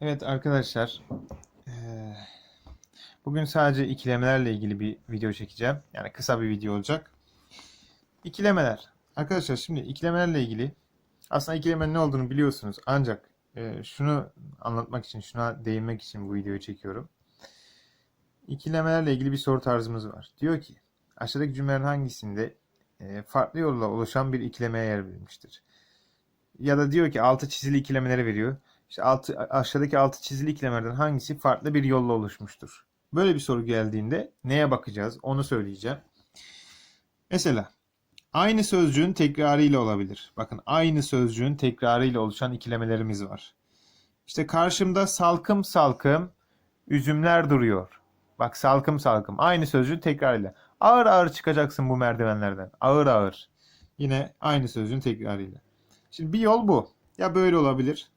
Evet arkadaşlar, eee, bugün sadece ikilemelerle ilgili bir video çekeceğim. Yani kısa bir video olacak. İkilemeler. Arkadaşlar şimdi ikilemelerle ilgili aslında ikilemenin ne olduğunu biliyorsunuz. Ancak eee, şunu anlatmak için, şuna değinmek için bu videoyu çekiyorum. İkilemelerle ilgili bir soru tarzımız var. Diyor ki aşağıdaki cümlelerin hangisinde eee, farklı yolla oluşan bir ikilemeye yer verilmiştir? Ya da diyor ki altı çizili ikilemeleri veriyor. İşte altı, aşağıdaki altı çizili ikilemelerden hangisi farklı bir yolla oluşmuştur? Böyle bir soru geldiğinde neye bakacağız? Onu söyleyeceğim. Mesela aynı sözcüğün tekrarıyla olabilir. Bakın aynı sözcüğün tekrarıyla oluşan ikilemelerimiz var. İşte karşımda salkım salkım üzümler duruyor. Bak salkım salkım aynı sözcüğün tekrarıyla. Ağır ağır çıkacaksın bu merdivenlerden. Ağır ağır. Yine aynı sözcüğün tekrarıyla. Şimdi bir yol bu. Ya böyle olabilir.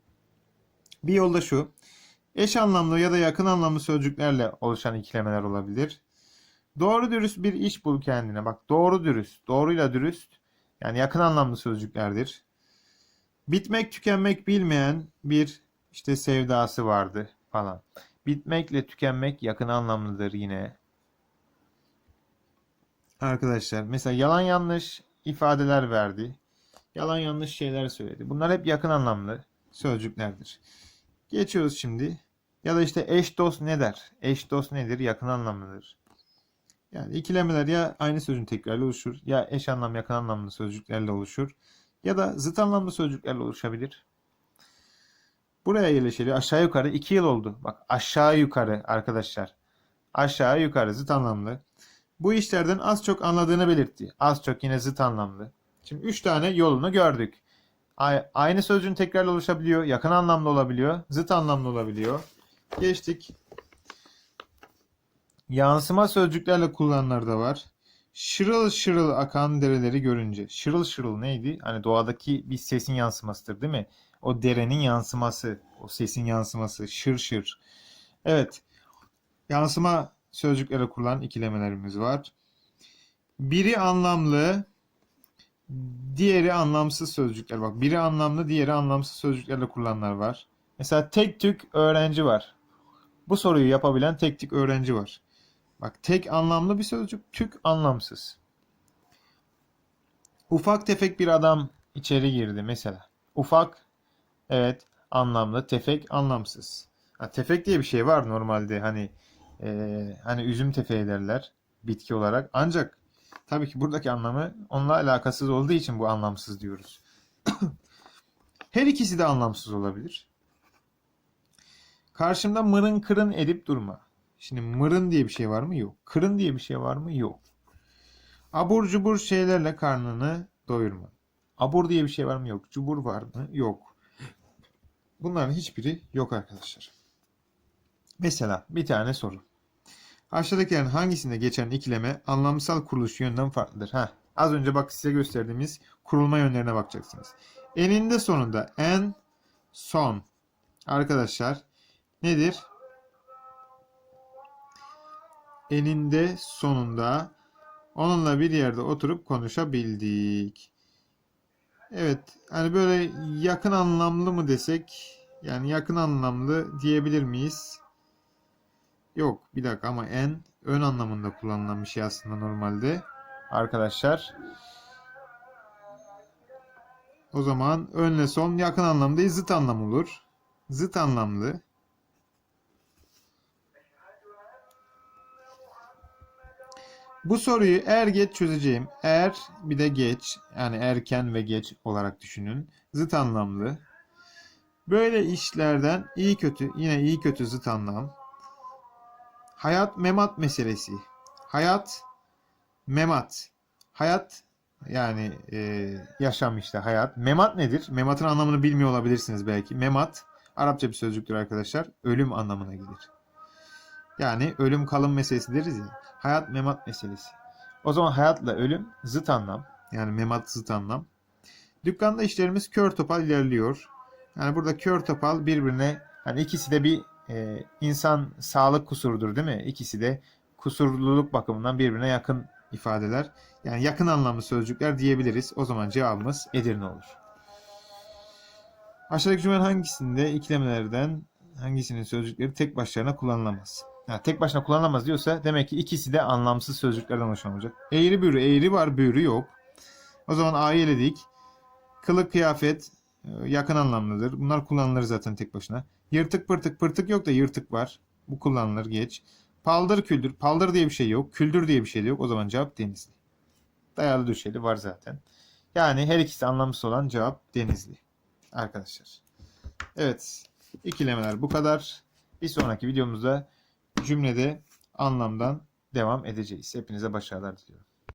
Bir yol da şu. Eş anlamlı ya da yakın anlamlı sözcüklerle oluşan ikilemeler olabilir. Doğru dürüst bir iş bul kendine. Bak doğru dürüst. Doğruyla dürüst. Yani yakın anlamlı sözcüklerdir. Bitmek tükenmek bilmeyen bir işte sevdası vardı falan. Bitmekle tükenmek yakın anlamlıdır yine. Arkadaşlar mesela yalan yanlış ifadeler verdi. Yalan yanlış şeyler söyledi. Bunlar hep yakın anlamlı sözcüklerdir. Geçiyoruz şimdi. Ya da işte eş dost ne der? Eş dost nedir? Yakın anlamlıdır. Yani ikilemeler ya aynı sözcüğün tekrarıyla oluşur ya eş anlam yakın anlamlı sözcüklerle oluşur ya da zıt anlamlı sözcüklerle oluşabilir. Buraya yerleşelim. Aşağı yukarı 2 yıl oldu. Bak aşağı yukarı arkadaşlar. Aşağı yukarı zıt anlamlı. Bu işlerden az çok anladığını belirtti. Az çok yine zıt anlamlı. Şimdi 3 tane yolunu gördük. Aynı sözcüğün tekrarla oluşabiliyor, yakın anlamlı olabiliyor, zıt anlamlı olabiliyor. Geçtik. Yansıma sözcüklerle kullananlar da var. Şırıl şırıl akan dereleri görünce. Şırıl şırıl neydi? Hani doğadaki bir sesin yansımasıdır değil mi? O derenin yansıması, o sesin yansıması. Şır şır. Evet. Yansıma sözcüklerle kullanılan ikilemelerimiz var. Biri anlamlı, diğeri anlamsız sözcükler. Bak biri anlamlı, diğeri anlamsız sözcüklerle kullananlar var. Mesela tek tük öğrenci var. Bu soruyu yapabilen tek tük öğrenci var. Bak tek anlamlı bir sözcük, tük anlamsız. Ufak tefek bir adam içeri girdi mesela. Ufak, evet anlamlı, tefek anlamsız. Ha, tefek diye bir şey var normalde hani eee, hani üzüm tefeği derler bitki olarak. Ancak tabii ki buradaki anlamı onunla alakasız olduğu için bu anlamsız diyoruz. Her ikisi de anlamsız olabilir. Karşımda mırın kırın edip durma. Şimdi mırın diye bir şey var mı? Yok. Kırın diye bir şey var mı? Yok. Abur cubur şeylerle karnını doyurma. Abur diye bir şey var mı? Yok. Cubur var mı? Yok. Bunların hiçbiri yok arkadaşlar. Mesela bir tane soru. Aşağıdakilerin hangisinde geçen ikileme anlamsal kuruluş yönden farklıdır? Heh, az önce bak size gösterdiğimiz kurulma yönlerine bakacaksınız. Eninde sonunda en son arkadaşlar nedir? Eninde sonunda onunla bir yerde oturup konuşabildik. Evet, hani böyle yakın anlamlı mı desek, yani yakın anlamlı diyebilir miyiz? Yok, bir dakika ama en ön anlamında kullanılan bir şey aslında normalde. Arkadaşlar. O zaman önle son yakın anlamda zıt anlam olur. Zıt anlamlı. Bu soruyu er geç çözeceğim. Er bir de geç. Yani erken ve geç olarak düşünün. Zıt anlamlı. Böyle işlerden iyi kötü yine iyi kötü zıt anlam. Hayat memat meselesi. Hayat memat. Hayat yani e, yaşam işte hayat. Memat nedir? Mematın anlamını bilmiyor olabilirsiniz belki. Memat Arapça bir sözcüktür arkadaşlar. Ölüm anlamına gelir. Yani ölüm kalım meselesi deriz ya. Hayat memat meselesi. O zaman hayatla ölüm zıt anlam. Yani memat zıt anlam. Dükkanda işlerimiz kör topal ilerliyor. Yani burada kör topal birbirine yani ikisi de bir e, insan sağlık kusurudur değil mi? İkisi de kusurluluk bakımından birbirine yakın ifadeler. Yani yakın anlamlı sözcükler diyebiliriz. O zaman cevabımız Edirne olur. Aşağıdaki cümlenin hangisinde ikilemelerden hangisinin sözcükleri tek başlarına kullanılamaz? Ha, tek başına kullanılamaz diyorsa demek ki ikisi de anlamsız sözcüklerden oluşan olacak. Eğri büğrü, eğri var, büğrü yok. O zaman A'yı eledik. Kılık, kıyafet e, yakın anlamlıdır. Bunlar kullanılır zaten tek başına. Yırtık pırtık, pırtık yok da yırtık var. Bu kullanılır, geç. Paldır küldür, paldır diye bir şey yok. Küldür diye bir şey de yok. O zaman cevap denizli. Dayalı döşeli var zaten. Yani her ikisi anlamsız olan cevap denizli. Arkadaşlar. Evet. İkilemeler bu kadar. Bir sonraki videomuzda cümlede anlamdan devam edeceğiz. Hepinize başarılar diliyorum.